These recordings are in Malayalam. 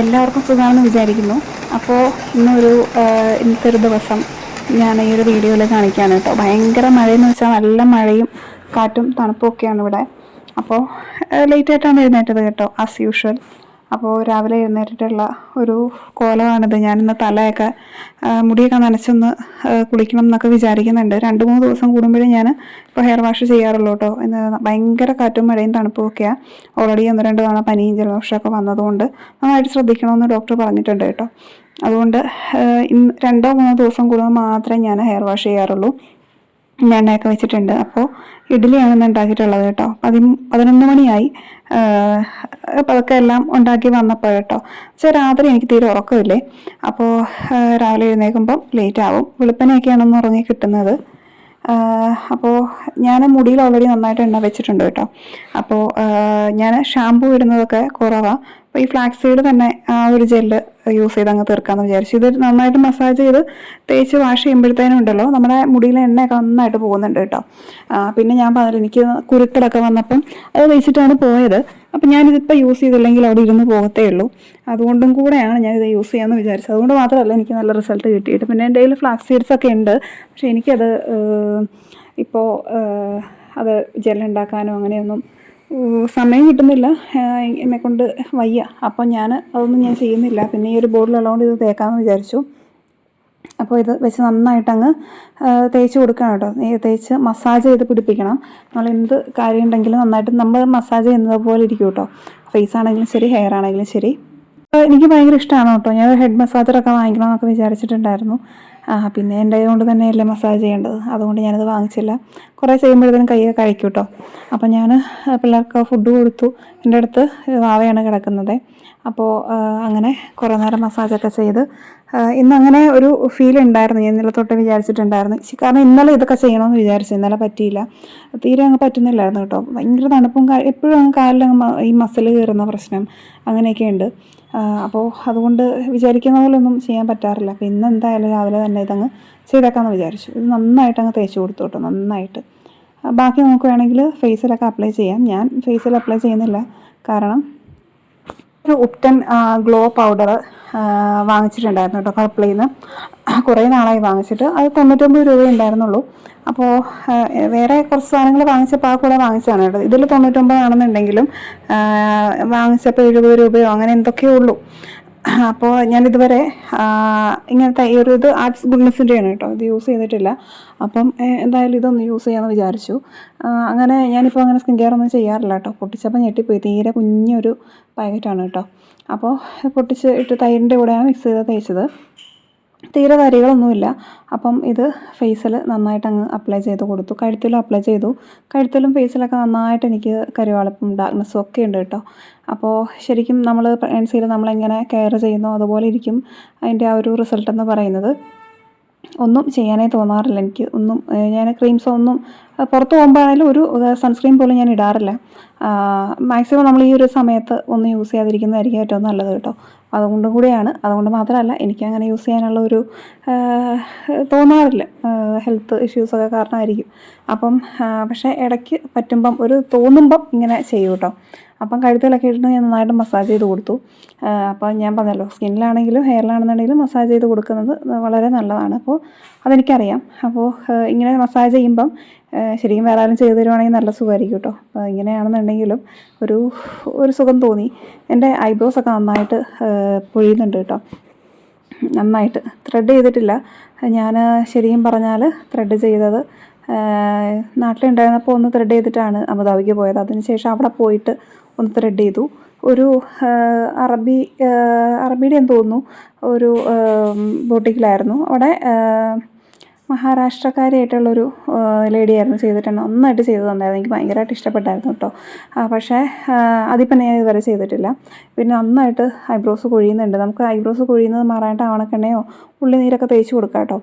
എല്ലാവർക്കും സുഖമാണെന്ന് വിചാരിക്കുന്നു. അപ്പോൾ ഇന്നൊരു ഇന്നത്തെ ദിവസം ഞാൻ ഈ ഒരു വീഡിയോയിൽ കാണിക്കുകയാണ് കേട്ടോ. ഭയങ്കര മഴയെന്ന് വെച്ചാൽ നല്ല മഴയും കാറ്റും തണുപ്പും ഒക്കെയാണ് ഇവിടെ. അപ്പോൾ ലേറ്റ് ആയിട്ടാണ് എഴുന്നേറ്റത് കേട്ടോ ആസ് യൂഷ്വൽ അപ്പോൾ രാവിലെ എഴുന്നേറ്റിട്ടുള്ള ഒരു കോലമാണിത്. ഞാനിന്ന് തലയൊക്കെ മുടിയൊക്കെ നനച്ചൊന്ന് കുളിക്കണം എന്നൊക്കെ വിചാരിക്കുന്നുണ്ട്. രണ്ട് മൂന്ന് ദിവസം കൂടുമ്പോഴേ ഞാൻ ഇപ്പോൾ ഹെയർ വാഷ് ചെയ്യാറുള്ളൂ കേട്ടോ. ഇന്ന് ഭയങ്കര കാറ്റും മഴയും തണുപ്പും ഒക്കെയാണ് ഓൾറെഡി ഒന്ന് രണ്ട് തവണ പനിയും ജലദോഷമൊക്കെ വന്നതുകൊണ്ട് നന്നായിട്ട് ശ്രദ്ധിക്കണമെന്ന് ഡോക്ടർ പറഞ്ഞിട്ടുണ്ട് കേട്ടോ. അതുകൊണ്ട് ഇന്ന് രണ്ടോ മൂന്നോ ദിവസം കൂടുമ്പോൾ മാത്രമേ ഞാൻ ഹെയർ വാഷ് ചെയ്യാറുള്ളൂ. എണ്ണയൊക്കെ വെച്ചിട്ടുണ്ട്. അപ്പോൾ ഇഡ്ഡലിയാണ് ഇന്ന് ഉണ്ടാക്കിയിട്ടുള്ളത് കേട്ടോ. പതി പതിനൊന്ന് മണിയായി. അതൊക്കെ എല്ലാം ഉണ്ടാക്കി വന്നപ്പോൾ കേട്ടോ. പക്ഷേ രാത്രി എനിക്ക് തീരെ ഉറക്കമില്ലേ. അപ്പോൾ രാവിലെ എഴുന്നേൽക്കുമ്പം ലേറ്റ് ആവും വെളുപ്പനെയൊക്കെയാണെന്ന് ഉറങ്ങി കിട്ടുന്നത്. അപ്പോൾ ഞാൻ മുടിയിൽ ഓൾറെഡി നന്നായിട്ട് എണ്ണ വെച്ചിട്ടുണ്ട് കേട്ടോ. അപ്പോൾ ഞാൻ ഷാമ്പു ഇടുന്നതൊക്കെ കുറവാണ് അപ്പോൾ ഈ ഫ്ലാക്സ് സീഡ് തന്നെ ആ ഒരു ജെല്ല് യൂസ് ചെയ്ത് അങ്ങ് തീർക്കാമെന്ന് വിചാരിച്ചു. ഇത് നന്നായിട്ട് മസാജ് ചെയ്ത് തേച്ച് വാഷ് ചെയ്യുമ്പോഴത്തേനും ഉണ്ടല്ലോ നമ്മുടെ മുടിയിലെ എണ്ണയൊക്കെ നന്നായിട്ട് പോകുന്നുണ്ട് കേട്ടോ. പിന്നെ ഞാൻ പറഞ്ഞില്ല എനിക്ക് കുരുക്കളൊക്കെ വന്നപ്പം അത് വെച്ചിട്ടാണ് പോയത്. അപ്പം ഞാനിതിപ്പോൾ യൂസ് ചെയ്തില്ലെങ്കിൽ അവിടെ ഇരുന്ന് പോകത്തേ ഉള്ളൂ. അതുകൊണ്ടും കൂടെയാണ് ഞാൻ ഇത് യൂസ് ചെയ്യാമെന്ന് വിചാരിച്ചത്. അതുകൊണ്ട് മാത്രമല്ല എനിക്ക് നല്ല റിസൾട്ട് കിട്ടിയിട്ട്. പിന്നെ എന്റെ കയ്യിൽ ഫ്ലാക്സ് സീഡ്സ് ഒക്കെ ഉണ്ട്. പക്ഷേ എനിക്കത് ഇപ്പോൾ അത് ജെല്ലുണ്ടാക്കാനോ അങ്ങനെയൊന്നും സമയം കിട്ടുന്നില്ല. എന്നെ കൊണ്ട് വയ്യ. അപ്പോൾ ഞാൻ അതൊന്നും ഞാൻ ചെയ്യുന്നില്ല. പിന്നെ ഈ ഒരു ബോർഡിലുള്ളതുകൊണ്ട് ഇത് തേക്കാമെന്ന് വിചാരിച്ചു. അപ്പോൾ ഇത് വെച്ച് നന്നായിട്ട് അങ്ങ് തേച്ച് കൊടുക്കണം കേട്ടോ. തേച്ച് മസാജ് ചെയ്ത് പിടിപ്പിക്കണം. നമ്മൾ എന്ത് കാര്യം ഉണ്ടെങ്കിലും നന്നായിട്ട് നമ്മൾ മസാജ് ചെയ്യുന്നത് പോലെ ഇരിക്കും കേട്ടോ. ഫേസ് ആണെങ്കിലും ശരി ഹെയർ ആണെങ്കിലും ശരി. എനിക്ക് ഭയങ്കര ഇഷ്ടമാണ് കേട്ടോ. ഞാൻ ഹെഡ് മസാജറൊക്കെ വാങ്ങിക്കണം എന്നൊക്കെ വിചാരിച്ചിട്ടുണ്ടായിരുന്നു. പിന്നെ എന്റെ കൊണ്ട് തന്നെയല്ലേ മസാജ് ചെയ്യേണ്ടത്. അതുകൊണ്ട് ഞാനത് വാങ്ങിച്ചില്ല. കുറേ ചെയ്യുമ്പോഴത്തേനും കൈയൊക്കെ കഴിക്കും കേട്ടോ അപ്പം ഞാൻ പിള്ളേർക്ക് ഫുഡ് കൊടുത്തു. എന്റെ അടുത്ത് വാവയാണ് കിടക്കുന്നത്. അപ്പോൾ അങ്ങനെ കുറേ നേരം മസാജൊക്കെ ചെയ്ത് ഇന്ന് അങ്ങനെ ഒരു ഫീൽ ഉണ്ടായിരുന്നു. ഞാൻ ഇന്നലെ തൊട്ട് വിചാരിച്ചിട്ടുണ്ടായിരുന്നു. കാരണം ഇന്നലെ ഇതൊക്കെ ചെയ്യണമെന്ന് വിചാരിച്ചു. ഇന്നലെ പറ്റിയില്ല. തീരെ അങ്ങ് പറ്റുന്നില്ലായിരുന്നു കേട്ടോ. ഭയങ്കര തണുപ്പും എപ്പോഴും അങ്ങ് കാലിൽ ഈ മസിൽ കയറുന്ന പ്രശ്നം അങ്ങനെയൊക്കെ ഉണ്ട്. അപ്പോൾ അതുകൊണ്ട് വിചാരിക്കുന്ന പോലെ ഒന്നും ചെയ്യാൻ പറ്റാറില്ല. അപ്പോൾ ഇന്ന് എന്തായാലും രാവിലെ തന്നെ ഇതങ്ങ് ചെയ്തേക്കാമെന്ന് വിചാരിച്ചു. ഇത് നന്നായിട്ട് അങ്ങ് തേച്ച് കൊടുത്തു കേട്ടോ നന്നായിട്ട്. ബാക്കി നമുക്ക് വേണമെങ്കിൽ ഫേസിലൊക്കെ അപ്ലൈ ചെയ്യാം. ഞാൻ ഫേസിൽ അപ്ലൈ ചെയ്യുന്നില്ല. കാരണം ഒരു ഉപ്റ്റൻ ഗ്ലോ പൗഡർ വാങ്ങിച്ചിട്ടുണ്ടായിരുന്നു കേട്ടോ കപ്പിളിൽ നിന്ന് കുറേ നാളായി വാങ്ങിച്ചിട്ട്. അത് തൊണ്ണൂറ്റൊമ്പത് രൂപ ഉണ്ടായിരുന്നുള്ളൂ. അപ്പോൾ വേറെ കുറച്ച് സാധനങ്ങൾ വാങ്ങിച്ചപ്പോൾ ആ കൂടെ വാങ്ങിച്ചതാണ് കേട്ടോ. ഇതിൽ തൊണ്ണൂറ്റൊമ്പതാണെന്നുണ്ടെങ്കിലും വാങ്ങിച്ചപ്പോൾ എഴുപത് രൂപയോ അങ്ങനെ എന്തൊക്കെയോ ഉള്ളൂ. അപ്പോൾ ഞാനിതുവരെ ഇങ്ങനത്തെ ഈ ഒരു ഇത് ആർട്സ് ഗുഡ്നെസ്സിന്റെയാണ് കേട്ടോ. ഇത് യൂസ് ചെയ്തിട്ടില്ല. അപ്പം എന്തായാലും ഇതൊന്ന് യൂസ് ചെയ്യാമെന്ന് വിചാരിച്ചു. അങ്ങനെ ഞാനിപ്പോൾ അങ്ങനെ സ്കിൻ കെയർ ഒന്നും ചെയ്യാറില്ല കേട്ടോ. പൊട്ടിച്ചപ്പോൾ ഞെട്ടിപ്പോയി. തീരെ കുഞ്ഞൊരു പാക്കറ്റാണ് കേട്ടോ. അപ്പോൾ പൊട്ടിച്ച് ഇട്ട് തൈരിന്റെ കൂടെയാണ് മിക്സ് ചെയ്ത് തേച്ചത്. തീരെ വരികളൊന്നുമില്ല. അപ്പം ഇത് ഫേസിൽ നന്നായിട്ട് അങ്ങ് അപ്ലൈ ചെയ്ത് കൊടുത്തു. കഴുത്തിലും അപ്ലൈ ചെയ്തു. കഴുത്തിലും ഫേസിലൊക്കെ നന്നായിട്ട് എനിക്ക് കരുവാളപ്പും ഡാർക്ക്നെസ്സും ഒക്കെ ഉണ്ട് കേട്ടോ. അപ്പോൾ ശരിക്കും നമ്മൾ പ്രഗ്നൻസിയിൽ നമ്മളെങ്ങനെ കെയർ ചെയ്യുന്നോ അതുപോലെ ഇരിക്കും. അതിന്റെ ആ ഒരു റിസൾട്ട് എന്ന് പറയുന്നത്. ഒന്നും ചെയ്യാനേ തോന്നാറില്ല. എനിക്ക് ഒന്നും ഞാൻ ക്രീംസോ ഒന്നും പുറത്ത് പോകുമ്പോഴാണെങ്കിലും ഒരു സൺസ്ക്രീം പോലും ഞാൻ ഇടാറില്ല. മാക്സിമം നമ്മൾ ഈ ഒരു സമയത്ത് ഒന്നും യൂസ് ചെയ്യാതിരിക്കുന്നതായിരിക്കും ഏറ്റവും നല്ലത് കേട്ടോ. അതുകൊണ്ടും കൂടിയാണ്. അതുകൊണ്ട് മാത്രമല്ല എനിക്ക് അങ്ങനെ യൂസ് ചെയ്യാനുള്ള ഒരു തോന്നാറില്ല. ഹെൽത്ത് ഇഷ്യൂസൊക്കെ കാരണമായിരിക്കും. അപ്പം പക്ഷേ ഇടയ്ക്ക് പറ്റുമ്പം ഒരു തോന്നുമ്പം ഇങ്ങനെ ചെയ്യൂ കേട്ടോ. അപ്പം കഴുത്തിലൊക്കെ ഇട്ടിട്ട് ഞാൻ നന്നായിട്ട് മസാജ് ചെയ്ത് കൊടുത്തു. അപ്പോൾ ഞാൻ പറഞ്ഞല്ലോ സ്കിന്നിലാണെങ്കിലും ഹെയറിലാണെന്നുണ്ടെങ്കിലും മസാജ് ചെയ്ത് കൊടുക്കുന്നത് വളരെ നല്ലതാണ്. അപ്പോൾ അതെനിക്കറിയാം. അപ്പോൾ ഇങ്ങനെ മസാജ് ചെയ്യുമ്പം ശരിക്കും വേറെ ആരും ചെയ്തു തരുവാണെങ്കിൽ നല്ല സുഖമായിരിക്കും കേട്ടോ. അപ്പോൾ ഇങ്ങനെയാണെന്നുണ്ടെങ്കിലും ഒരു ഒരു സുഖം തോന്നി. എന്റെ ഐബ്രോസ് ഒക്കെ നന്നായിട്ട് പൊഴിയുന്നുണ്ട് കേട്ടോ. നന്നായിട്ട്. ത്രെഡ് ചെയ്തിട്ടില്ല. ഞാൻ ശരിക്കും പറഞ്ഞാൽ ത്രെഡ് ചെയ്തത് നാട്ടിലുണ്ടായിരുന്നപ്പോൾ ഒന്ന് ത്രെഡ് ചെയ്തിട്ടാണ് അബുദാബിക്ക് പോയത്. അതിനുശേഷം അവിടെ പോയിട്ട് ഒന്ന് ത്രെഡ് ചെയ്തു. ഒരു അറബി അറബിയുടെ എന്ന് തോന്നുന്നു ഒരു ബോട്ടിക്കിലായിരുന്നു അവിടെ മഹാരാഷ്ട്രക്കാരിയായിട്ടുള്ളൊരു ലേഡിയായിരുന്നു ചെയ്തിട്ടുണ്ട് ഒന്നായിട്ട് ചെയ്തു തന്നായിരുന്നു. എനിക്ക് ഭയങ്കരമായിട്ട് ഇഷ്ടപ്പെട്ടായിരുന്നു കേട്ടോ. പക്ഷേ അതിപ്പം ഞാൻ ഇതുവരെ ചെയ്തിട്ടില്ല. പിന്നെ നന്നായിട്ട് ഐബ്രോസ് കൊഴിയുന്നുണ്ട്. നമുക്ക് ഐബ്രോസ് കൊഴിയുന്നത് മാറാനായിട്ട് ആവണക്കെണ്ണയോ ഉള്ളിനീരൊക്കെ തേച്ച് കൊടുക്കാം കേട്ടോ.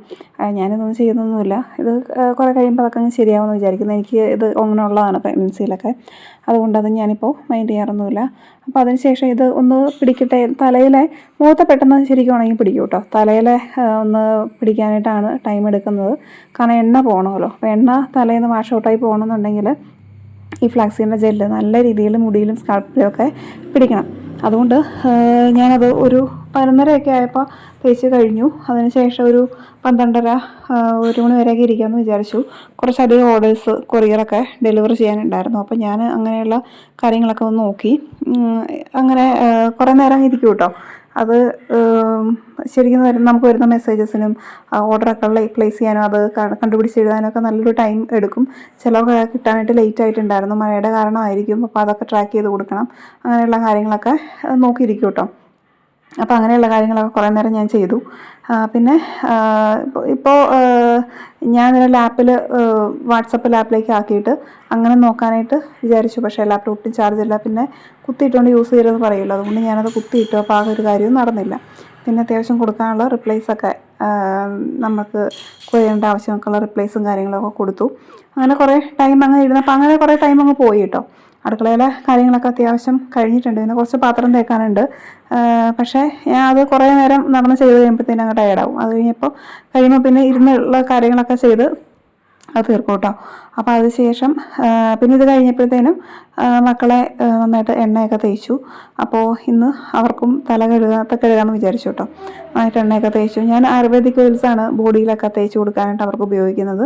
ഞാനിതൊന്നും ചെയ്യുന്നൊന്നുമില്ല. ഇത് കുറേ കഴിയുമ്പോൾ അതൊക്കെ അങ്ങ് ശരിയാവുമെന്ന് വിചാരിക്കുന്നു. എനിക്ക് ഇത് അങ്ങനെ ഉള്ളതാണ് പ്രഗ്നൻസിയിലൊക്കെ. അതുകൊണ്ട് അത് ഞാനിപ്പോൾ മൈൻഡ് ചെയ്യാറൊന്നുമില്ല. അപ്പോൾ അതിനുശേഷം ഇത് ഒന്ന് പിടിക്കട്ടെ. തലയിലെ മൂത്ത പെട്ടെന്ന് ശരിക്കും ഉണങ്ങി പിടിക്കും കേട്ടോ. തലയിലെ ഒന്ന് പിടിക്കാനായിട്ടാണ് ടൈം എടുക്കുന്നത്. കാരണം എണ്ണ പോകണമല്ലോ അപ്പോൾ എണ്ണ തലേന്ന് വാഷ് ഔട്ടായി പോകണമെന്നുണ്ടെങ്കിൽ ഈ ഫ്ലാക്സിന്റെ ജെല്ല് നല്ല രീതിയിൽ മുടിയിലും സ്കാൾപ്പിലും ഒക്കെ പിടിക്കണം. അതുകൊണ്ട് ഞാനത് ഒരു പതിനൊന്നരയൊക്കെ ആയപ്പോൾ തേച്ച് കഴിഞ്ഞു. അതിനുശേഷം ഒരു പന്ത്രണ്ടര ഒരു മണി വരെയൊക്കെ ഇരിക്കാമെന്ന് വിചാരിച്ചു. കുറച്ചധികം ഓർഡേഴ്സ് കൊറിയറൊക്കെ ഡെലിവർ ചെയ്യാനുണ്ടായിരുന്നു. അപ്പോൾ ഞാൻ അങ്ങനെയുള്ള കാര്യങ്ങളൊക്കെ ഒന്ന് നോക്കി. അങ്ങനെ കുറേ നേരം ഇരിക്കും കേട്ടോ അത് ശരിക്കും വരുന്ന നമുക്ക് വരുന്ന മെസ്സേജസിനും ഓർഡറൊക്കെ പ്ലേസ് ചെയ്യാനും അത് കണ്ടുപിടിച്ച് എഴുതാനൊക്കെ നല്ലൊരു ടൈം എടുക്കും. ചിലവൊക്കെ കിട്ടാനായിട്ട് ലേറ്റ് ആയിട്ടുണ്ടായിരുന്നു. മഴയുടെ കാരണമായിരിക്കും. അപ്പോൾ അതൊക്കെ ട്രാക്ക് ചെയ്ത് കൊടുക്കണം. അങ്ങനെയുള്ള കാര്യങ്ങളൊക്കെ നോക്കിയിരിക്കും കേട്ടോ അപ്പോൾ അങ്ങനെയുള്ള കാര്യങ്ങളൊക്കെ കുറേ നേരം ഞാൻ ചെയ്തു. പിന്നെ ഇപ്പോൾ ഞാൻ ഞാൻ ലാപ്പിൽ വാട്സപ്പ് ലാപ്പിലേക്ക് ആക്കിയിട്ട് അങ്ങനെ നോക്കാനായിട്ട് വിചാരിച്ചു. പക്ഷേ ലാപ്പിൽ ഒട്ടും ചാർജ് ഇല്ല. പിന്നെ കുത്തിയിട്ടുകൊണ്ട് യൂസ് ചെയ്യരുതെന്ന് പറയുമല്ലോ അതുകൊണ്ട് ഞാനത് കുത്തിയിട്ടു. അപ്പോൾ ആ ഒരു കാര്യവും നടന്നില്ല. പിന്നെ അത്യാവശ്യം കൊടുക്കാനുള്ള റിപ്ലേസൊക്കെ നമുക്ക് ചെയ്യേണ്ട ആവശ്യമൊക്കെയുള്ള റിപ്ലേസും കാര്യങ്ങളൊക്കെ കൊടുത്തു. അങ്ങനെ കുറേ ടൈം അങ്ങ് ഇരുന്നപ്പോൾ അങ്ങനെ കുറേ ടൈം അങ്ങ് പോയി കേട്ടോ. അടുക്കളയിലെ കാര്യങ്ങളൊക്കെ അത്യാവശ്യം കഴിഞ്ഞിട്ടുണ്ട്. പിന്നെ കുറച്ച് പാത്രം തേക്കാനുണ്ട്. പക്ഷേ ഞാൻ അത് കുറേ നേരം നടന്ന് ചെയ്ത് കഴിയുമ്പോഴത്തേനും അങ്ങ് ടയർഡാവും അത് കഴിഞ്ഞപ്പോൾ കഴിയുമ്പോൾ പിന്നെ ഇരുന്നുള്ള കാര്യങ്ങളൊക്കെ ചെയ്ത് അത് തീർക്കും കേട്ടോ. അപ്പോൾ അതിനുശേഷം പിന്നെ ഇത് കഴിഞ്ഞപ്പോഴത്തേനും മക്കളെ നന്നായിട്ട് എണ്ണയൊക്കെ തേച്ചു. അപ്പോൾ ഇന്ന് അവർക്കും തല കഴുകാത്ത കഴുകാമെന്ന് വിചാരിച്ചു കേട്ടോ. നന്നായിട്ട് എണ്ണയൊക്കെ തേച്ചു. ഞാൻ ആയുർവേദിക് ഓയിൽസാണ് ബോഡിയിലൊക്കെ തേച്ച് കൊടുക്കാനായിട്ട് അവർക്ക് ഉപയോഗിക്കുന്നത്.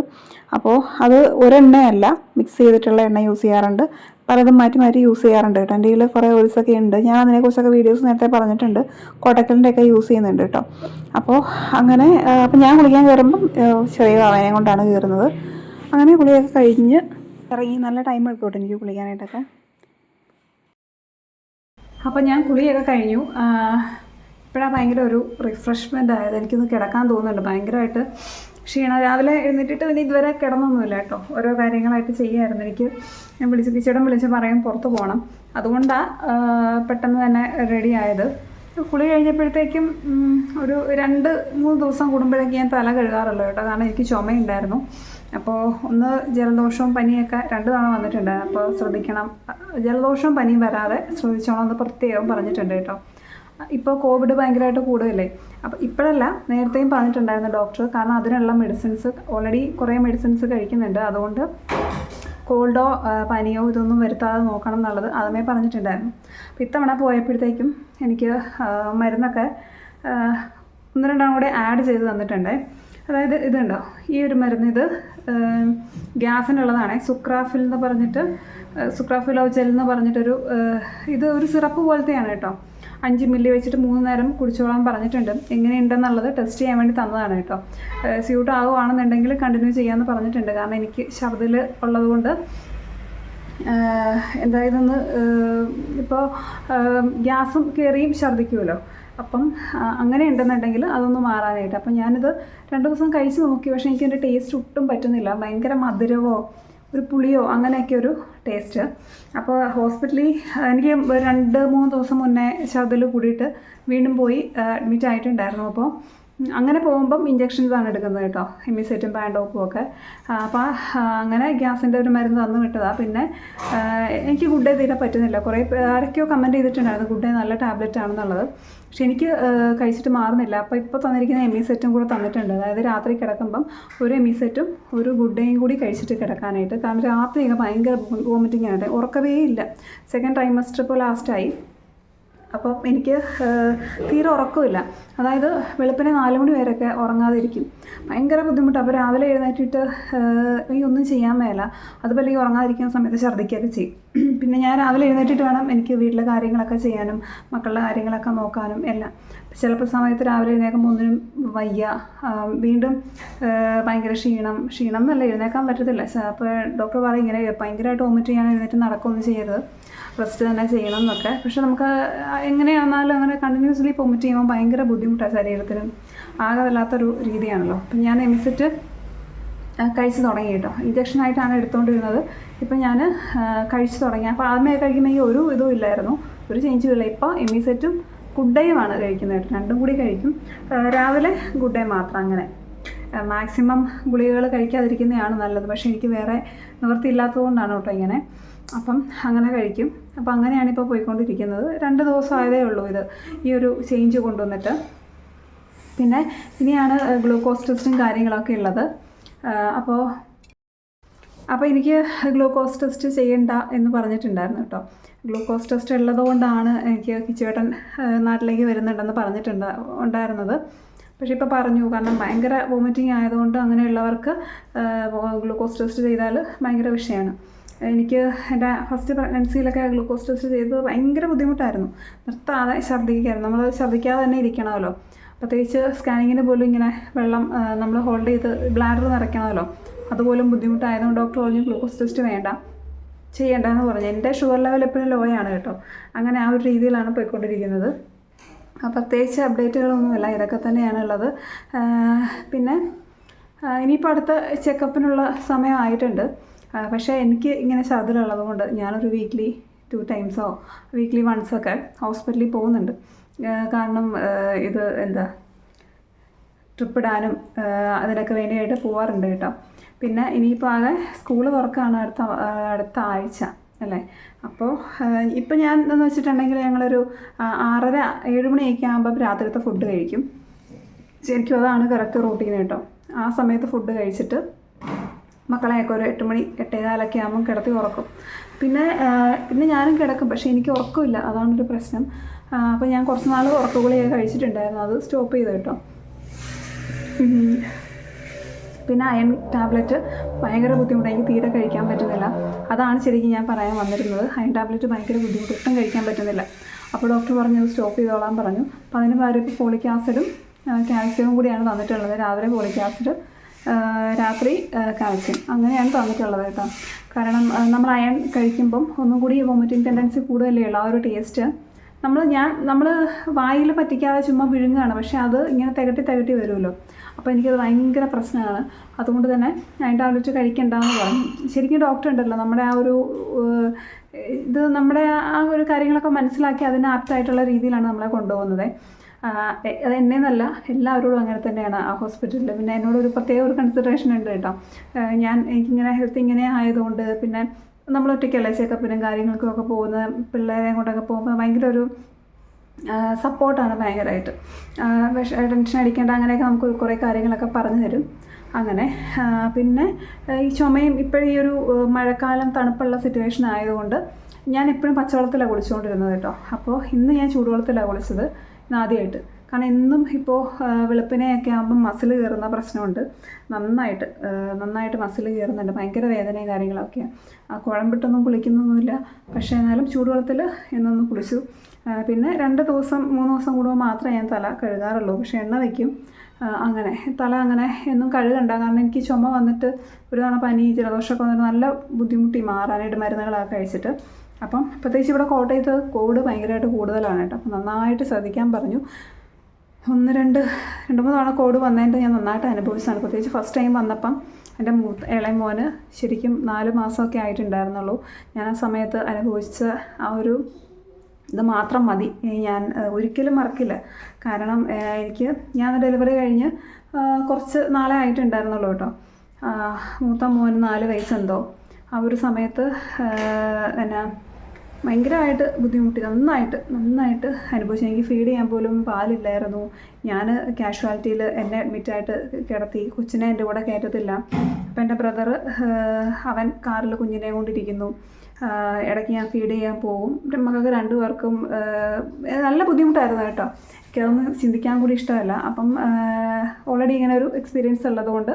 അപ്പോൾ അത് ഒരെണ്ണയല്ല മിക്സ് ചെയ്തിട്ടുള്ള എണ്ണ യൂസ് ചെയ്യാറുണ്ട്. പലതും മാറ്റി മാറ്റി യൂസ് ചെയ്യാറുണ്ട് കേട്ടോ. എന്റെ കയ്യിൽ കുറേ ഓയിൽസൊക്കെ ഉണ്ട്. ഞാൻ അതിനെക്കുറിച്ചൊക്കെ വീഡിയോസ് നേരത്തെ പറഞ്ഞിട്ടുണ്ട്. കോട്ടക്കലിന്റെ ഒക്കെ യൂസ് ചെയ്യുന്നുണ്ട് കേട്ടോ. അപ്പോൾ അങ്ങനെ അപ്പോൾ ഞാൻ കുളിക്കാൻ കയറുമ്പം ചെറിയ വാവനെ കൊണ്ടാണ് കയറുന്നത്. അങ്ങനെ കുളിയൊക്കെ കഴിഞ്ഞ് ഇറങ്ങി നല്ല ടൈം എടുക്കും കേട്ടോ എനിക്ക് കുളിക്കാനായിട്ടൊക്കെ. അപ്പോൾ ഞാൻ കുളിയൊക്കെ കഴിഞ്ഞു. ഇപ്പോഴാണ് ഭയങ്കര ഒരു റിഫ്രഷ്മെന്റ് ആയത്. എനിക്കൊന്ന് കിടക്കാൻ തോന്നുന്നുണ്ട്. ഭയങ്കരമായിട്ട് ക്ഷീണം. രാവിലെ എഴുന്നേറ്റിട്ട് പിന്നെ ഇതുവരെ കിടന്നൊന്നുമില്ല കേട്ടോ. ഓരോ കാര്യങ്ങളായിട്ട് ചെയ്യായിരുന്നു. എനിക്ക് ഞാൻ വിളിച്ച് കിച്ചടം വിളിച്ച് പറയും പുറത്ത് പോകണം. അതുകൊണ്ടാണ് പെട്ടെന്ന് തന്നെ റെഡി ആയത്. കുളി കഴിഞ്ഞപ്പോഴത്തേക്കും ഒരു രണ്ട് മൂന്ന് ദിവസം കൂടുമ്പോഴേക്ക് ഞാൻ തല കഴുകാറുള്ളൂ കേട്ടോ. കാരണം എനിക്ക് ചുമയുണ്ടായിരുന്നു. അപ്പോൾ ഒന്ന് ജലദോഷവും പനിയൊക്കെ രണ്ട് തവണ വന്നിട്ടുണ്ട്. അപ്പോൾ ശ്രദ്ധിക്കണം. ജലദോഷവും പനിയും വരാതെ ശ്രദ്ധിച്ചോണം എന്ന് പ്രത്യേകം പറഞ്ഞിട്ടുണ്ട് കേട്ടോ. ഇപ്പോൾ കോവിഡ് ഭയങ്കരമായിട്ട് കൂടുകയല്ലേ അപ്പോൾ ഇപ്പോഴല്ല നേരത്തെയും പറഞ്ഞിട്ടുണ്ടായിരുന്നു ഡോക്ടർ കാരണം അതിനുള്ള മെഡിസിൻസ് ഓൾറെഡി കുറേ മെഡിസിൻസ് കഴിക്കുന്നുണ്ട്. അതുകൊണ്ട് കോൾഡോ പനിയോ ഇതൊന്നും വരുത്താതെ നോക്കണം എന്നുള്ളത് ആദ്യമേ പറഞ്ഞിട്ടുണ്ടായിരുന്നു. അപ്പോൾ ഇത്തവണ പോയപ്പോഴത്തേക്കും എനിക്ക് മരുന്നൊക്കെ ഒന്ന് രണ്ടെണ്ണം കൂടെ ആഡ് ചെയ്ത് തന്നിട്ടുണ്ട്. അതായത് ഇതുണ്ടോ? ഈ ഒരു മരുന്ന് ഇത് ഗ്യാസിനുള്ളതാണ്. സുക്രാഫിൽ എന്ന് പറഞ്ഞിട്ട് സുക്രാഫിലോ ജെൽ എന്ന് പറഞ്ഞിട്ടൊരു ഇത് ഒരു സിറപ്പ് പോലത്തെയാണ് കേട്ടോ. അഞ്ച് മില്ലി വെച്ചിട്ട് മൂന്ന് നേരം കുടിച്ചോളാൻ പറഞ്ഞിട്ടുണ്ട്. എങ്ങനെയുണ്ടെന്നുള്ളത് ടെസ്റ്റ് ചെയ്യാൻ വേണ്ടി തന്നതാണ് കേട്ടോ. സ്യൂട്ട് ആവുകയാണെന്നുണ്ടെങ്കിൽ കണ്ടിന്യൂ ചെയ്യാമെന്ന് പറഞ്ഞിട്ടുണ്ട്. കാരണം എനിക്ക് ഛർദിൽ ഉള്ളതുകൊണ്ട് എന്തായതെന്ന് എന്താ ഇപ്പോൾ ഗ്യാസും കയറിയും ഛർദ്ദിക്കുമല്ലോ അപ്പം അങ്ങനെ ഉണ്ടെന്നുണ്ടെങ്കിൽ അതൊന്ന് മാറാനായിട്ട്. അപ്പം ഞാനിത് രണ്ട് ദിവസം കഴിച്ച് നോക്കി. പക്ഷേ എനിക്ക് എന്റെ ടേസ്റ്റ് ഒട്ടും പറ്റുന്നില്ല. ഭയങ്കര മധുരമോ ഒരു പുളിയോ അങ്ങനെയൊക്കെ ഒരു ടേസ്റ്റ് അപ്പോൾ ഹോസ്പിറ്റലിൽ എനിക്ക് രണ്ട് മൂന്ന് ദിവസം മുന്നേ ഛർദിൽ കൂടിയിട്ട് വീണ്ടും പോയി അഡ്മിറ്റ് ആയിട്ടുണ്ടായിരുന്നു. അപ്പോൾ അങ്ങനെ പോകുമ്പം ആണ് എടുക്കുന്നത് കേട്ടോ. ഹെമിസെറ്റും പാൻഡോപ്പും ഒക്കെ. അപ്പോൾ അങ്ങനെ ഗ്യാസിന്റെ ഒരു മരുന്ന് തന്നു വിട്ടതാണ് പിന്നെ എനിക്ക് ഗുഡ് ഡേ തീരെ പറ്റുന്നില്ല. കുറേ ആരൊക്കെയോ കമന്റ് ചെയ്തിട്ടുണ്ടായിരുന്നു ഗുഡ് ഡേ നല്ല ടാബ്ലറ്റ് ആണെന്നുള്ളത്. പക്ഷെ എനിക്ക് കഴിച്ചിട്ട് മാറുന്നില്ല. അപ്പോൾ ഇപ്പോൾ തന്നിരിക്കുന്ന എമിസെറ്റും കൂടെ തന്നിട്ടുണ്ട്. അതായത് രാത്രി കിടക്കുമ്പം ഒരു എമിസെറ്റും ഒരു ഗുഡ് ഡേയും കൂടി കഴിച്ചിട്ട് കിടക്കാനായിട്ട്. കാരണം രാത്രിയൊക്കെ ഭയങ്കര വോമിറ്റിംഗ് ആണ്. ഉറക്കവേ ഇല്ല. സെക്കൻഡ് ട്രൈമസ്റ്റർ ഇപ്പോൾ ലാസ്റ്റായി അപ്പം എനിക്ക് തീരെ ഉറക്കമില്ല അതായത് വെളുപ്പിനെ നാല് മണി വരെയൊക്കെ ഉറങ്ങാതിരിക്കും. ഭയങ്കര ബുദ്ധിമുട്ട്. അപ്പോൾ രാവിലെ എഴുന്നേറ്റിട്ട് ഈ ഒന്നും ചെയ്യാൻ മേല. അതുപോലെ ഈ ഉറങ്ങാതിരിക്കുന്ന സമയത്ത് ഛർദ്ദിക്കുകയൊക്കെ ചെയ്യും. പിന്നെ ഞാൻ രാവിലെ എഴുന്നേറ്റിട്ട് വേണം എനിക്ക് വീട്ടിലെ കാര്യങ്ങളൊക്കെ ചെയ്യാനും മക്കളുടെ കാര്യങ്ങളൊക്കെ നോക്കാനും എല്ലാം. ചിലപ്പോൾ സമയത്ത് രാവിലെ എഴുന്നേൽക്കുമ്പോൾ ഒന്നിനും വയ്യ. വീണ്ടും ഭയങ്കര ക്ഷീണം. ക്ഷീണം എന്നല്ല എഴുന്നേക്കാൻ പറ്റത്തില്ല. അപ്പോൾ ഡോക്ടർ പറയും ഇങ്ങനെ ഭയങ്കരമായിട്ട് വോമിറ്റ് ചെയ്യാൻ എഴുന്നേറ്റ് നടക്കുകയൊന്നും ചെയ്യരുത്. റെസ്റ്റ് തന്നെ ചെയ്യണം എന്നൊക്കെ. പക്ഷെ നമുക്ക് എങ്ങനെയാണെന്നാലും അങ്ങനെ കണ്ടിന്യൂസ്ലി വോമിറ്റ് ചെയ്യുമ്പോൾ ഭയങ്കര ബുദ്ധിമുട്ടാണ് ശരീരത്തിന്. ആകെ വല്ലാത്തൊരു രീതിയാണല്ലോ. അപ്പം ഞാൻ എമിസിറ്റ് കഴിച്ചു തുടങ്ങി കേട്ടോ. ഇഞ്ചക്ഷനായിട്ടാണ് എടുത്തുകൊണ്ടിരുന്നത് ഇപ്പം ഞാൻ കഴിച്ചു തുടങ്ങി. അപ്പോൾ ആദ്യമേ കഴിക്കുമ്പോൾ ഒരു ഇതും ഇല്ലായിരുന്നു. ഒരു ചേഞ്ചും ഇല്ല. ഇപ്പോൾ എമിസെറ്റും ഗുഡ് ഡേയുമാണ് കഴിക്കുന്നത് കേട്ടോ. രണ്ടും കൂടി കഴിക്കും. രാവിലെ ഗുഡ് ഡേ മാത്രം അങ്ങനെ. മാക്സിമം ഗുളികകൾ കഴിക്കാതിരിക്കുന്നതാണ് നല്ലത്. പക്ഷേ എനിക്ക് വേറെ നിവൃത്തിയില്ലാത്തതുകൊണ്ടാണ് കേട്ടോ ഇങ്ങനെ. അപ്പം അങ്ങനെ കഴിക്കും. അപ്പം അങ്ങനെയാണ് ഇപ്പോൾ പോയിക്കൊണ്ടിരിക്കുന്നത്. രണ്ട് ദിവസം ആയതേ ഉള്ളൂ ഇത് ഈ ഒരു ചേഞ്ച് കൊണ്ടുവന്നിട്ട്. പിന്നെ ഇനിയാണ് ഗ്ലൂക്കോസ് ടെസ്റ്റും കാര്യങ്ങളൊക്കെ ഉള്ളത്. അപ്പോൾ അപ്പോൾ എനിക്ക് ഗ്ലൂക്കോസ് ടെസ്റ്റ് ചെയ്യണ്ട എന്ന് പറഞ്ഞിട്ടുണ്ടായിരുന്നു കേട്ടോ. ഗ്ലൂക്കോസ് ടെസ്റ്റ് ഉള്ളതുകൊണ്ടാണ് എനിക്ക് കിച്ചുവേട്ടൻ നാട്ടിലേക്ക് വരുന്നുണ്ടെന്ന് പറഞ്ഞിട്ടുണ്ട് ഉണ്ടായിരുന്നത്. പക്ഷേ ഇപ്പോൾ പറഞ്ഞു കാരണം ഭയങ്കര വോമിറ്റിംഗ് ആയതുകൊണ്ട് അങ്ങനെയുള്ളവർക്ക് ഗ്ലൂക്കോസ് ടെസ്റ്റ് ചെയ്താൽ ഭയങ്കര വിഷയമാണ്. എനിക്ക് എന്റെ ഫസ്റ്റ് പ്രഗ്നൻസിയിലൊക്കെ ഗ്ലൂക്കോസ് ടെസ്റ്റ് ചെയ്തത് ഭയങ്കര ബുദ്ധിമുട്ടായിരുന്നു. നിർത്താതെ ഛർദ്ദിക്കായിരുന്നു നമ്മൾ ഛർദ്ദിക്കാതെ തന്നെ ഇരിക്കണമല്ലോ. പ്രത്യേകിച്ച് സ്കാനിങ്ങിന് പോലും ഇങ്ങനെ വെള്ളം നമ്മൾ ഹോൾഡ് ചെയ്ത് ബ്ലാഡർ നിറയ്ക്കണമല്ലോ. അതുപോലും ബുദ്ധിമുട്ടായതുകൊണ്ട് ഡോക്ടർ പറഞ്ഞു ഗ്ലൂക്കോസ് ടെസ്റ്റ് വേണ്ട. ചെയ്യേണ്ടെന്ന് പറഞ്ഞു. എന്റെ ഷുഗർ ലെവൽ എപ്പോഴും ലോ ആണ് കേട്ടോ. അങ്ങനെ ആ ഒരു രീതിയിലാണ് പോയിക്കൊണ്ടിരിക്കുന്നത്. പ്രത്യേകിച്ച് അപ്ഡേറ്റുകളൊന്നുമില്ല. ഇതൊക്കെ തന്നെയാണുള്ളത്. പിന്നെ ഇനിയിപ്പോൾ അടുത്ത ചെക്കപ്പിനുള്ള സമയമായിട്ടുണ്ട് പക്ഷേ എനിക്ക് ഇങ്ങനെ ഛർദിലുള്ളത് കൊണ്ട് ഞാനൊരു വീക്ക്ലി ടു ടൈംസോ വീക്ക്ലി വൺസൊക്കെ ഹോസ്പിറ്റലിൽ പോകുന്നുണ്ട്. കാരണം ഇത് എന്താ ട്രിപ്പ് ഇടാനും അതിനൊക്കെ വേണ്ടിയായിട്ട് പോവാറുണ്ട് കേട്ടോ. പിന്നെ ഇനിയിപ്പോൾ ആകെ സ്കൂൾ തുറക്കുകയാണ് അടുത്ത അടുത്ത ആഴ്ച. അല്ലേ? അപ്പോൾ ഇപ്പം ഞാൻ എന്ന് വെച്ചിട്ടുണ്ടെങ്കിൽ ഞങ്ങളൊരു ആറര ഏഴ് മണിയൊക്കെ ആകുമ്പോൾ രാത്രിത്തെ ഫുഡ് കഴിക്കും. ശരിക്കും അതാണ് കറക്റ്റ് റൂട്ടീൻ കേട്ടോ ആ സമയത്ത് ഫുഡ് കഴിച്ചിട്ട് മക്കളെയൊക്കെ ഒരു എട്ട് മണി എട്ടേകാലൊക്കെ ആകുമ്പം കിടത്തി ഉറക്കും. പിന്നെ പിന്നെ ഞാനും കിടക്കും പക്ഷേ എനിക്ക് ഉറക്കമില്ല. അതാണൊരു പ്രശ്നം. അപ്പോൾ ഞാൻ കുറച്ച് നാൾ ഉറക്കുകളിയൊക്കെ കഴിച്ചിട്ടുണ്ടായിരുന്നു. അത് സ്റ്റോപ്പ് ചെയ്തു കേട്ടോ. പിന്നെ അയൺ ടാബ്ലറ്റ് ഭയങ്കര ബുദ്ധിമുട്ട്. എനിക്ക് തീരെ കഴിക്കാൻ പറ്റുന്നില്ല. അതാണ് ശരിക്കും ഞാൻ പറയാൻ വന്നിരുന്നത്. അയൺ ടാബ്ലറ്റ് ഭയങ്കര ബുദ്ധിമുട്ട്. ഒട്ടും കഴിക്കാൻ പറ്റുന്നില്ല. അപ്പോൾ ഡോക്ടർ പറഞ്ഞു സ്റ്റോപ്പ് ചെയ്തോളാൻ പറഞ്ഞു. അപ്പോൾ അതിന് പകരം ഇപ്പോൾ ഫോളിക് ആസിഡും കാൽസ്യവും കൂടിയാണ് തന്നിട്ടുള്ളത്. രാവിലെ ഫോളിക് ആസിഡ് രാത്രി കാൽസ്യം. അങ്ങനെയാണ് തന്നിട്ടുള്ളത് കേട്ടോ. കാരണം നമ്മൾ അയൺ കഴിക്കുമ്പം ഒന്നും കൂടി വോമിറ്റിംഗ് ടെൻഡൻസി കൂടുതലേ ഉള്ളൂ? ആ ഒരു ടേസ്റ്റ് നമ്മൾ ഞാൻ നമ്മൾ വായിൽ പറ്റിക്കാതെ ചുമ്മാ വിഴുങ്ങുകയാണ്. പക്ഷേ അത് ഇങ്ങനെ തികട്ടി തികട്ടി വരുമല്ലോ. അപ്പോൾ എനിക്കത് ഭയങ്കര പ്രശ്നമാണ്. അതുകൊണ്ട് തന്നെ ഞാൻ ടാബ്ലറ്റ് കഴിക്കണ്ടെന്ന് പറഞ്ഞു. ശരിക്കും ഡോക്ടർ ഉണ്ടല്ലോ നമ്മുടെ ആ ഒരു ഇത് നമ്മുടെ ആ ഒരു കാര്യങ്ങളൊക്കെ മനസ്സിലാക്കി അതിന് ആപ്റ്റായിട്ടുള്ള രീതിയിലാണ് നമ്മളെ കൊണ്ടുപോകുന്നത്. അത് എന്നെ എന്നല്ല എല്ലാവരോടും അങ്ങനെ തന്നെയാണ് ആ ഹോസ്പിറ്റലിൽ പിന്നെ എന്നോട് ഒരു പ്രത്യേക ഒരു കൺസിഡറേഷൻ ഉണ്ട് കേട്ടോ. ഞാൻ എനിക്കിങ്ങനെ ഹെൽത്ത് ഇങ്ങനെ ആയതുകൊണ്ട് പിന്നെ നമ്മൾ ഒറ്റയ്ക്കല്ലേ ചെക്കപ്പിനും കാര്യങ്ങൾക്കും ഒക്കെ പോകുന്ന പിള്ളേരെ കൊണ്ടൊക്കെ പോകുമ്പോൾ ഭയങ്കര ഒരു സപ്പോർട്ടാണ് ഭയങ്കരമായിട്ട്. പക്ഷേ ടെൻഷൻ അടിക്കേണ്ട അങ്ങനെയൊക്കെ നമുക്ക് കുറേ കാര്യങ്ങളൊക്കെ പറഞ്ഞു തരും. അങ്ങനെ പിന്നെ ഈ ചുമയും ഇപ്പോഴും ഈ ഒരു മഴക്കാലം തണുപ്പുള്ള സിറ്റുവേഷൻ ആയതുകൊണ്ട് ഞാൻ എപ്പോഴും പച്ചവെള്ളത്തിലാണ് കുളിച്ചുകൊണ്ടിരുന്നത് കേട്ടോ. അപ്പോൾ ഇന്ന് ഞാൻ ചൂടുവെള്ളത്തിലാണ് കുളിച്ചത് ആദ്യമായിട്ട്. കാരണം എന്നും ഇപ്പോൾ വെളുപ്പിനെയൊക്കെ ആകുമ്പം മസിൽ കയറുന്ന പ്രശ്നമുണ്ട്. നന്നായിട്ട് നന്നായിട്ട് മസിൽ കയറുന്നുണ്ട്. ഭയങ്കര വേദനയും കാര്യങ്ങളൊക്കെയാണ് ആ കുഴമ്പിട്ടൊന്നും കുളിക്കുന്നൊന്നുമില്ല. പക്ഷേ എന്നാലും ചൂടുവെള്ളത്തിൽ എന്നൊന്ന് കുളിച്ചു. പിന്നെ രണ്ട് ദിവസം മൂന്ന് ദിവസം കൂടുമ്പോൾ മാത്രമേ ഞാൻ തല കഴുകാറുള്ളൂ. പക്ഷേ എണ്ണ വയ്ക്കും. അങ്ങനെ തല അങ്ങനെ എന്നും കഴുകണ്ട. കാരണം എനിക്ക് ചുമ വന്നിട്ട് ഒരു തവണ പനി ജലദോഷമൊക്കെ വന്നിട്ട് നല്ല ബുദ്ധിമുട്ടി മാറാനായിട്ട് മരുന്നുകളൊക്കെ കഴിച്ചിട്ട്. അപ്പം പ്രത്യേകിച്ച് ഇവിടെ കോട്ടയത്ത് കോവിഡ് ഭയങ്കരമായിട്ട് കൂടുതലാണ് കേട്ടോ. അപ്പം നന്നായിട്ട് ശ്രദ്ധിക്കാൻ പറഞ്ഞു. ഒന്ന് രണ്ട് രണ്ട് മൂന്ന് തവണ കോഡ് വന്നതിന്റെ ഞാൻ നന്നായിട്ട് അനുഭവിച്ചതാണ്. പ്രത്യേകിച്ച് ഫസ്റ്റ് ടൈം വന്നപ്പം എന്റെ മൂത്ത ഇളയ മോന് ശരിക്കും നാല് മാസമൊക്കെ ആയിട്ടുണ്ടായിരുന്നുള്ളൂ. ഞാൻ ആ സമയത്ത് അനുഭവിച്ച ആ ഒരു ഇത് മാത്രം മതി. ഞാൻ ഒരിക്കലും മറക്കില്ല. കാരണം എനിക്ക് ഞാൻ ഡെലിവറി കഴിഞ്ഞ് കുറച്ച് നാളെ ആയിട്ടുണ്ടായിരുന്നുള്ളൂ കേട്ടോ. മൂത്ത മോന് നാല് വയസ്സെന്തോ ആ ഒരു സമയത്ത് എന്നാ ഭയങ്കരമായിട്ട് ബുദ്ധിമുട്ടി. നന്നായിട്ട് നന്നായിട്ട് അനുഭവിച്ചു. എനിക്ക് ഫീഡ് ചെയ്യാൻ പോലും പാലില്ലായിരുന്നു. ഞാൻ കാഷ്വാലിറ്റിയിൽ എന്നെ അഡ്മിറ്റായിട്ട് കിടത്തി. കൊച്ചിനെ എന്റെ കൂടെ കയറ്റത്തില്ല. അപ്പം എന്റെ ബ്രദർ അവൻ കാറിൽ കുഞ്ഞിനെ കൊണ്ടിരിക്കുന്നു. ഇടയ്ക്ക് ഞാൻ ഫീഡ് ചെയ്യാൻ പോകും. മക്കൾക്ക് രണ്ടു പേർക്കും നല്ല ബുദ്ധിമുട്ടായിരുന്നു കേട്ടോ. എനിക്കതൊന്നും ചിന്തിക്കാൻ കൂടി ഇഷ്ടമല്ല. അപ്പം ഓൾറെഡി ഇങ്ങനെ ഒരു എക്സ്പീരിയൻസ് ഉള്ളതുകൊണ്ട്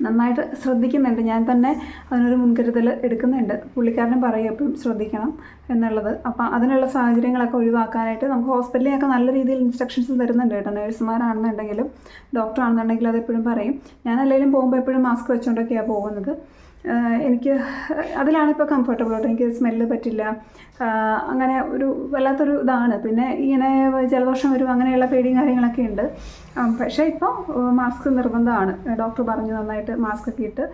നന്നായിട്ട് ശ്രദ്ധിക്കുന്നുണ്ട്. ഞാൻ തന്നെ അതിനൊരു മുൻകരുതൽ എടുക്കുന്നുണ്ട്. പുള്ളിക്കാരനും പറയും എപ്പോഴും ശ്രദ്ധിക്കണം എന്നുള്ളത്. അപ്പം അതിനുള്ള സാഹചര്യങ്ങളൊക്കെ ഒഴിവാക്കാനായിട്ട് നമുക്ക് ഹോസ്പിറ്റലിലൊക്കെ നല്ല രീതിയിൽ ഇൻസ്ട്രക്ഷൻസ് തരുന്നുണ്ട് കേട്ടോ. നേഴ്സുമാരാണെന്നുണ്ടെങ്കിലും ഡോക്ടർ ആണെന്നുണ്ടെങ്കിലും അതെപ്പോഴും പറയും. ഞാൻ അല്ലെങ്കിലും പോകുമ്പോൾ എപ്പോഴും മാസ്ക് വെച്ചുകൊണ്ടൊക്കെയാണ് പോകുന്നത്. എനിക്ക് അതിലാണ് ഇപ്പോൾ കംഫർട്ടബിൾ ആയിട്ട്. എനിക്ക് സ്മെല്ല് പറ്റില്ല. അങ്ങനെ ഒരു വല്ലാത്തൊരു ഇതാണ്. പിന്നെ ഇങ്ങനെ ജലദോഷം വരും അങ്ങനെയുള്ള പേടിയും കാര്യങ്ങളൊക്കെ ഉണ്ട്. പക്ഷേ ഇപ്പോൾ മാസ്ക് നിർബന്ധമാണ്. ഡോക്ടർ പറഞ്ഞു നന്നായിട്ട് മാസ്ക് ഒക്കെ ഇട്ട്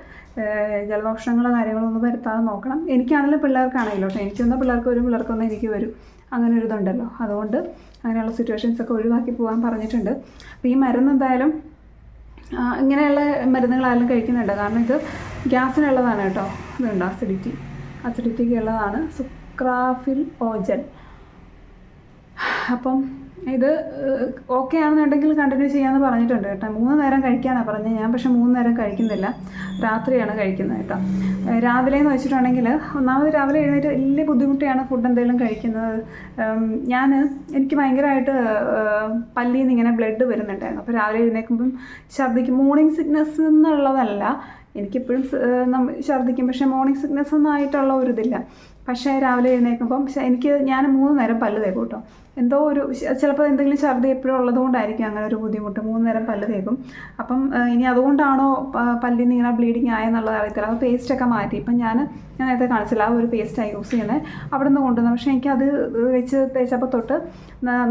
ജലദോഷങ്ങളോ കാര്യങ്ങളോ ഒന്നും വരുത്താതെ നോക്കണം. എനിക്കാണെങ്കിലും പിള്ളേർക്കാണെങ്കിലും കേട്ടോ. എനിക്കൊന്നും പിള്ളേർക്ക് വരും പിള്ളേർക്കൊന്നും എനിക്ക് വരും. അങ്ങനെ ഒരു ഇതുണ്ടല്ലോ. അതുകൊണ്ട് അങ്ങനെയുള്ള സിറ്റുവേഷൻസ് ഒക്കെ ഒഴിവാക്കി പോകാൻ പറഞ്ഞിട്ടുണ്ട്. അപ്പോൾ ഈ മരുന്ന് എന്തായാലും ഇങ്ങനെയുള്ള മരുന്നുകളായാലും കഴിക്കുന്നുണ്ട്. കാരണം ഇത് ഗ്യാസിനുള്ളതാണ് കേട്ടോ. ഇതുണ്ട് അസിഡിറ്റി അസിഡിറ്റിക്ക് ഉള്ളതാണ് സുക്രാഫിൽ ഓജൻ അപ്പം ഇത് ഓക്കെ ആണെന്നുണ്ടെങ്കിൽ കണ്ടിന്യൂ ചെയ്യാമെന്ന് പറഞ്ഞിട്ടുണ്ട് കേട്ടോ. മൂന്ന് നേരം കഴിക്കാനാണ് പറഞ്ഞത് ഞാൻ പക്ഷേ മൂന്ന് നേരം കഴിക്കുന്നില്ല. രാത്രിയാണ് കഴിക്കുന്നത് കേട്ടോ. രാവിലെ എന്ന് വെച്ചിട്ടുണ്ടെങ്കിൽ ഒന്നാമത് രാവിലെ എഴുന്നേറ്റ് വലിയ ബുദ്ധിമുട്ടിയാണ് ഫുഡ് എന്തെങ്കിലും കഴിക്കുന്നത്. ഞാൻ എനിക്ക് ഭയങ്കരമായിട്ട് പല്ലിയിൽ നിന്ന് ഇങ്ങനെ ബ്ലഡ് വരുന്നുണ്ടായിരുന്നു. അപ്പോൾ രാവിലെ എഴുന്നേൽക്കുമ്പം ഛർദ്ദിക്കും. മോർണിംഗ് സിക്നസ് എന്നുള്ളതല്ല എനിക്കിപ്പോഴും ഛർദ്ദിക്കും. പക്ഷേ മോർണിംഗ് സിക്നസ് ഒന്നും ആയിട്ടുള്ള ഒരു ഇതില്ല. പക്ഷേ രാവിലെ എഴുന്നേൽക്കുമ്പം എനിക്ക് ഞാൻ മൂന്ന് നേരം പല്ല് തേക്കും കേട്ടോ. എന്തോ ഒരു ചിലപ്പോൾ എന്തെങ്കിലും ഛർദ്ദി എപ്പോഴും ഉള്ളതുകൊണ്ടായിരിക്കും അങ്ങനെ ഒരു ബുദ്ധിമുട്ട്. മൂന്ന് നേരം പല്ല് തേക്കും. അപ്പം ഇനി അതുകൊണ്ടാണോ പല്ലിന് ഇങ്ങനെ ബ്ലീഡിങ് ആയെന്നുള്ളത് അറിയത്തില്ല. അപ്പോൾ പേസ്റ്റൊക്കെ മാറ്റി. ഇപ്പം ഞാൻ ഞാൻ നേരത്തെ കാണിച്ചില്ല. ആ ഒരു പേസ്റ്റാണ് യൂസ് ചെയ്യുന്നത് അവിടെ നിന്ന് കൊണ്ടുവന്നത് പക്ഷേ അത് വെച്ച് തേച്ചപ്പോൾ തൊട്ട്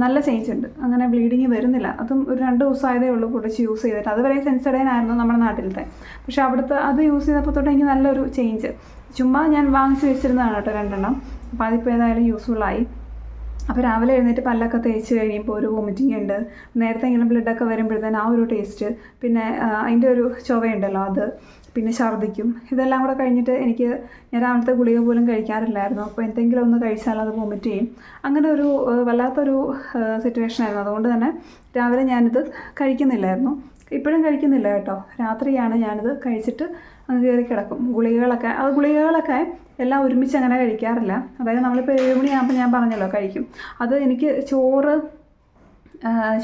നല്ല ചേഞ്ച് ഉണ്ട്. അങ്ങനെ ബ്ലീഡിങ് വരുന്നില്ല. അതും ഒരു രണ്ട് ദിവസമായതേ ഉള്ളൂ പൊടിച്ച് യൂസ് ചെയ്തിട്ട്. അതുവരെ സെൻസഡൈൻ ആയിരുന്നു നമ്മുടെ നാട്ടിലത്തെ. പക്ഷേ അവിടുത്തെ അത് യൂസ് ചെയ്തപ്പോൾ തൊട്ട് എനിക്ക് നല്ലൊരു ചേഞ്ച് ചുമ്മാ ഞാൻ വാങ്ങിച്ച് വെച്ചിരുന്നതാണ് കേട്ടോ രണ്ടെണ്ണം. അപ്പോൾ അതിപ്പോൾ ഏതായാലും യൂസ്ഫുള്ളായി അപ്പോൾ രാവിലെ എഴുന്നേറ്റ് പല്ലൊക്കെ തേച്ച് കഴിയുമ്പോൾ ഒരു വോമിറ്റിംഗ് ഉണ്ട്. നേരത്തെ ഇങ്ങനെ ബ്ലഡൊക്കെ വരുമ്പോഴത്തേന് ആ ഒരു ടേസ്റ്റ് പിന്നെ അതിന്റെ ഒരു ചുവയുണ്ടല്ലോ അത്. പിന്നെ ഛർദ്ദിക്കും ഇതെല്ലാം കൂടെ കഴിഞ്ഞിട്ട് എനിക്ക് ഞാൻ രാവിലത്തെ ഗുളിക പോലും കഴിക്കാറില്ലായിരുന്നു. അപ്പോൾ എന്തെങ്കിലും ഒന്ന് കഴിച്ചാൽ അത് വോമിറ്റ് ചെയ്യും. അങ്ങനെ ഒരു വല്ലാത്തൊരു സിറ്റുവേഷൻ ആയിരുന്നു. അതുകൊണ്ട് തന്നെ രാവിലെ ഞാനിത് കഴിക്കുന്നില്ലായിരുന്നു. ഇപ്പോഴും കഴിക്കുന്നില്ല കേട്ടോ. രാത്രിയാണ് ഞാനിത് കഴിച്ചിട്ട് അങ്ങ് കയറി കിടക്കും. ഗുളികകളൊക്കെ അത് ഗുളികകളൊക്കെ എല്ലാം ഒരുമിച്ച് അങ്ങനെ കഴിക്കാറില്ല. അതായത് നമ്മളിപ്പോൾ ഏഴ് മണിയാകുമ്പോൾ ഞാൻ പറഞ്ഞല്ലോ കഴിക്കും. അത് എനിക്ക് ചോറ്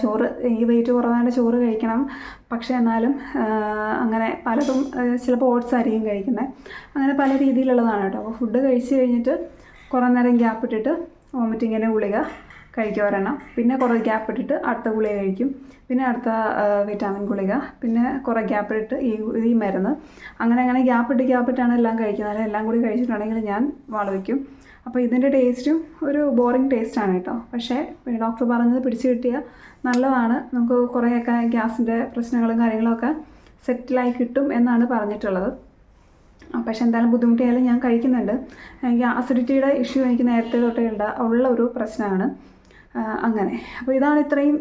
ചോറ് ഈ വെയിറ്റ് കുറവാണ്ട് ചോറ് കഴിക്കണം. പക്ഷേ എന്നാലും അങ്ങനെ പലതും ചിലപ്പോൾ ഓട്സ് ആയിരിക്കും കഴിക്കുന്നത് അങ്ങനെ പല രീതിയിലുള്ളതാണ് കേട്ടോ. അപ്പോൾ ഫുഡ് കഴിച്ച് കഴിഞ്ഞിട്ട് കുറേ നേരം ഗ്യാപ്പ് ഇട്ടിട്ട് ഗുളിക കഴിക്കും ഒരെണ്ണം. പിന്നെ കുറേ ഗ്യാപ്പ് ഇട്ടിട്ട് അടുത്ത ഗുളിക കഴിക്കും. പിന്നെ അടുത്ത വിറ്റാമിൻ ഗുളിക. പിന്നെ കുറേ ഗ്യാപ്പ് ഇട്ടിട്ട് ഈ ഈ മരുന്ന്. അങ്ങനെ അങ്ങനെ ഗ്യാപ്പ് ഇട്ട് ഗ്യാപ്പ് ഇട്ടാണ് എല്ലാം കഴിക്കുന്നത്. എല്ലാം കൂടി കഴിച്ചിട്ടുണ്ടെങ്കിൽ ഞാൻ വളവയ്ക്കും അപ്പോൾ ഇതിന്റെ ടേസ്റ്റും ഒരു ബോറിംഗ് ടേസ്റ്റാണ് കേട്ടോ. പക്ഷേ ഡോക്ടർ പറഞ്ഞത് പിടിച്ചു കിട്ടിയാൽ നല്ലതാണ്. നമുക്ക് കുറേയൊക്കെ ഗ്യാസിന്റെ പ്രശ്നങ്ങളും കാര്യങ്ങളൊക്കെ സെറ്റിലായി കിട്ടും എന്നാണ് പറഞ്ഞിട്ടുള്ളത്. പക്ഷേ എന്തായാലും ബുദ്ധിമുട്ടിയാലും ഞാൻ കഴിക്കുന്നുണ്ട്. എനിക്ക് ആസിഡിറ്റിയുടെ ഇഷ്യൂ എനിക്ക് നേരത്തെ തൊട്ടേ ഉള്ള ഒരു പ്രശ്നമാണ്. അങ്ങനെ. അപ്പോൾ ഇതാണ് ഇത്രയും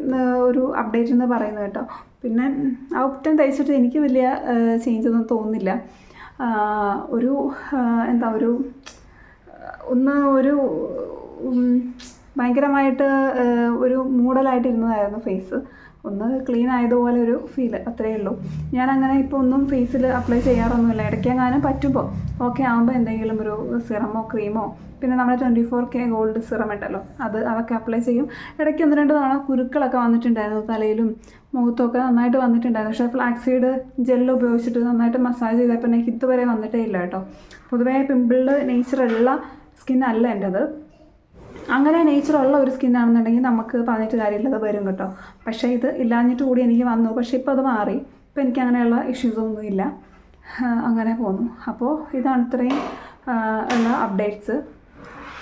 ഒരു അപ്ഡേറ്റ് എന്ന് പറയുന്നത് കേട്ടോ. പിന്നെ ആ ഔട്ടൻ തയ്ച്ചിട്ട് എനിക്ക് വലിയ ചേഞ്ച് ഒന്നും തോന്നുന്നില്ല. ഒരു എന്താ ഒരു ഒന്ന് ഒരു ഭയങ്കരമായിട്ട് ഒരു മൂടലായിട്ടിരുന്നതായിരുന്നു ഫേസ് ഒന്ന് ക്ലീൻ ആയതുപോലെ ഒരു ഫീൽ അത്രയേ ഉള്ളൂ. ഞാൻ അങ്ങനെ ഇപ്പോൾ ഒന്നും ഫേസിൽ അപ്ലൈ ചെയ്യാറൊന്നുമില്ല. ഇടയ്ക്കെങ്ങാനും പറ്റുമ്പോൾ ഓക്കെ ആകുമ്പോൾ എന്തെങ്കിലും ഒരു സിറമോ ക്രീമോ പിന്നെ നമ്മുടെ twenty four K gold serum ഉണ്ടല്ലോ അത് അതൊക്കെ അപ്ലൈ ചെയ്യും. ഇടയ്ക്ക് ഒന്ന് രണ്ട് തവണ കുരുക്കളൊക്കെ വന്നിട്ടുണ്ടായിരുന്നു തലയിലും മുഖത്തൊക്കെ നന്നായിട്ട് വന്നിട്ടുണ്ടായിരുന്നു. പക്ഷേ ഫ്ലാക്സീഡ് ജെല്ല് ഉപയോഗിച്ചിട്ട് നന്നായിട്ട് മസാജ് ചെയ്തപ്പോൾ എനിക്ക് ഇതുവരെ വന്നിട്ടേ ഇല്ല കേട്ടോ. പൊതുവേ പിമ്പിളിൽ നേച്ചറുള്ള സ്കിന്നല്ല എന്റെത് അങ്ങനെ നേച്ചറുള്ള ഒരു സ്കിൻ ആണെന്നുണ്ടെങ്കിൽ നമുക്ക് പറഞ്ഞിട്ട് കാര്യമില്ല അത് വരും കേട്ടോ. പക്ഷേ ഇത് ഇല്ലാഞ്ഞിട്ട് കൂടി എനിക്ക് വന്നു. പക്ഷേ ഇപ്പോൾ അത് മാറി. ഇപ്പോൾ എനിക്ക് അങ്ങനെയുള്ള ഇഷ്യൂസൊന്നും ഇല്ല അങ്ങനെ പോന്നു. അപ്പോൾ ഇതാണ് ഇത്രയും ഉള്ള അപ്ഡേറ്റ്സ്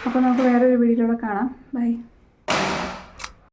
അപ്പോൾ നമുക്ക് വേറൊരു വീഡിയോയിലൂടെ കാണാം. ബൈ.